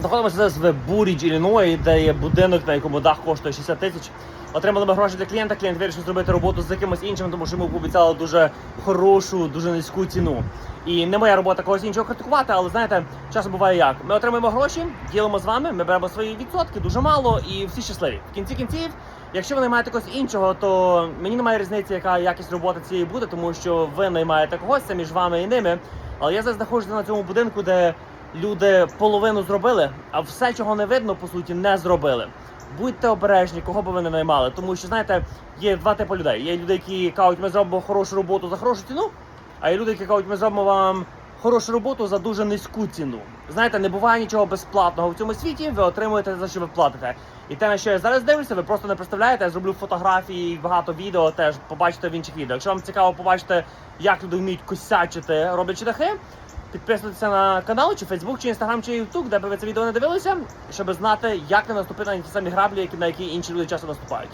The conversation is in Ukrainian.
Знаходимося зараз в Бурідж, Ілліной, де є будинок, на якому дах коштує 60 тисяч. Отримали ми гроші для клієнта. Клієнт вирішив зробити роботу з якимось іншим, тому що йому пообіцяли дуже хорошу, дуже низьку ціну. І не моя робота когось іншого критикувати, але знаєте, часом буває як. Ми отримуємо гроші, ділимо з вами, ми беремо свої відсотки, дуже мало, і всі щасливі. В кінці кінців, якщо ви наймаєте когось іншого, то мені немає різниці, яка якість роботи цієї буде, тому що ви наймаєте когось це між вами і ними. Але я зараз знаходжуся на цьому будинку, де люди половину зробили, а все, чого не видно, по суті, не зробили. Будьте обережні, кого би ви не наймали, тому що знаєте, є два типи людей. Є люди, які кажуть, ми зробимо хорошу роботу за хорошу ціну, а є люди, які кажуть, ми зробимо вам хорошу роботу за дуже низьку ціну. Знаєте, не буває нічого безплатного в цьому світі. Ви отримуєте за що ви платите. І те, на що я зараз дивлюся, ви просто не представляєте. Я зроблю фотографії, багато відео теж побачите в інших відео. Якщо вам цікаво побачити, як люди вміють косячити, роблячи дахи. Підписуйтеся на канал, чи Фейсбук, чи Інстаграм, чи Ютуб, де би ви це відео не дивилися, щоб знати, як не наступити на ті самі граблі, на які інші люди часто наступають.